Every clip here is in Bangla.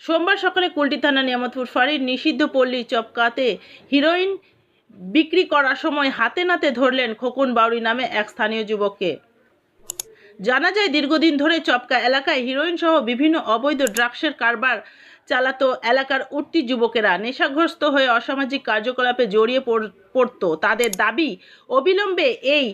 সোমবার সকালে কুলটি থানা নিয়ামতপুর ফাঁড়ির নিষিদ্ধ পল্লী চপকাতে হিরোইন বিক্রি করার সময় হাতে নাতে ধরলেন খোকন বাউরি নামে এক স্থানীয় যুবককে। জানা যায়, দীর্ঘদিন ধরে চপকা এলাকায় হিরোইন সহ বিভিন্ন অবৈধ ড্রাগসের কারবার চালাতো এলাকার উঠতি যুবকেরা। নেশাগ্রস্ত হয়ে অসামাজিক কার্যকলাপে জড়িয়ে পড়ত। তাদের দাবি, অবিলম্বে এই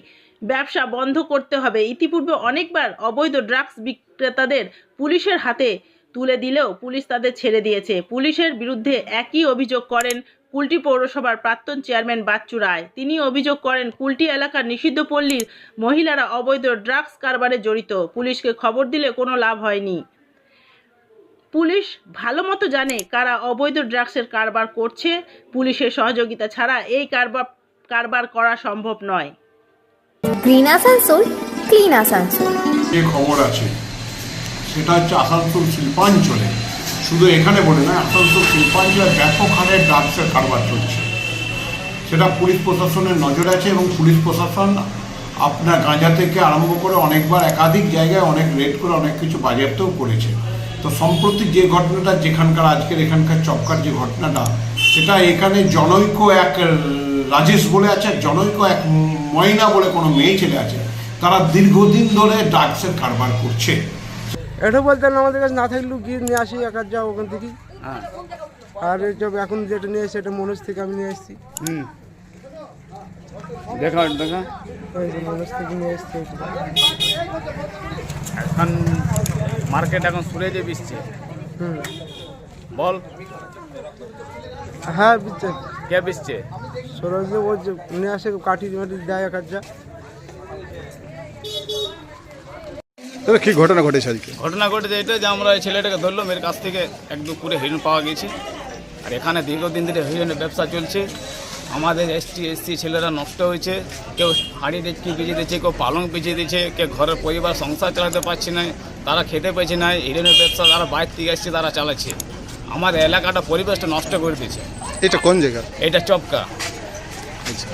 ব্যবসা বন্ধ করতে হবে। ইতিপূর্বে অনেকবার অবৈধ ড্রাগস বিক্রেতাদের পুলিশের হাতে তুলে দিলেও পুলিশ তাদের ছেড়ে দিয়েছে। পুলিশের বিরুদ্ধে একই অভিযোগ করেন কুলটি পৌরসভার প্রাক্তন চেয়ারম্যান বাচ্চু রায়। তিনি অভিযোগ করেন, কুলটি এলাকার নিষিদ্ধ পল্লীর মহিলারা অবৈধ ড্রাগস কারবারে জড়িত। পুলিশকে খবর দিলে কোনো লাভ হয়নি। পুলিশ ভালো মতো জানে কারা অবৈধ ড্রাগসের কারবার করছে। পুলিশের সহযোগিতা ছাড়া এই কারবার কারবার করা সম্ভব নয়। গ্রিন আসানসোল ক্লিন আসানসোল যে খবর আছে, সেটা হচ্ছে আসানসোল শিল্পাঞ্চলে। শুধু এখানে বলে না, আসানসোল শিল্পাঞ্চলে ব্যাপক হারে ড্রাগসের কারবার চলছে। সেটা পুলিশ প্রশাসনের নজর আছে এবং পুলিশ প্রশাসন আপনার গাঁজা থেকে আরম্ভ করে অনেকবার একাধিক জায়গায় অনেক রেড করে অনেক কিছু বাজেয়াপ্তও করেছে। তো সম্প্রতি যে ঘটনাটা যেখানকার আজকের এখানকার চক্কার যে ঘটনাটা, সেটা এখানে জনৈক এক রাজেশ বলে আছে জনৈক এক ময়না বলে কোনো মেয়ে ছেলে আছে তারা দীর্ঘদিন ধরে ড্রাগসের কারবার করছে। এটা বলতে না আমাদের কাছে না থাকলেও গিয়ে নিয়ে আসি এক যা ওখান থেকে হ্যাঁ। আর এখন যেটা নিয়ে এসেছি এটা মনোজ থেকে আমি নিয়ে এসেছি হুম। দেখা দেখা মনোজ থেকে নিয়ে এসেছি এখন মার্কেট এখন সুরেজে বিসছে হুম। বল। হ্যাঁ বুঝছে। কে বিসছে সরোজ ও যে নিয়ে আসে কাঠি মাটি দেয় এক যা তবে কি ঘটনা ঘটেছে আজকে? ঘটনা ঘটেছে এটা যে আমরা এই ছেলেটাকে ধরলাম এর কাছ থেকে এক দু করে হিরণ পাওয়া গেছে। আর এখানে দীর্ঘদিন ধরে হিরণের ব্যবসা চলছে। আমাদের এসটি এসসি ছেলেরা নষ্ট হয়েছে। কেউ হাঁড়ি ডেচকি বেঁচে দিচ্ছে কেউ পালং বেঁচে দিচ্ছে কেউ ঘরের পরিবার সংসার চালাতে পারছে না তারা খেতে পাচ্ছে না হিরণের ব্যবসা তারা বাইরে থেকে এসছে তারা চালাচ্ছে। আমাদের এলাকাটা পরিবেশটা নষ্ট করে দিয়েছে। এটা কোন জায়গা? এটা চপকা। আচ্ছা।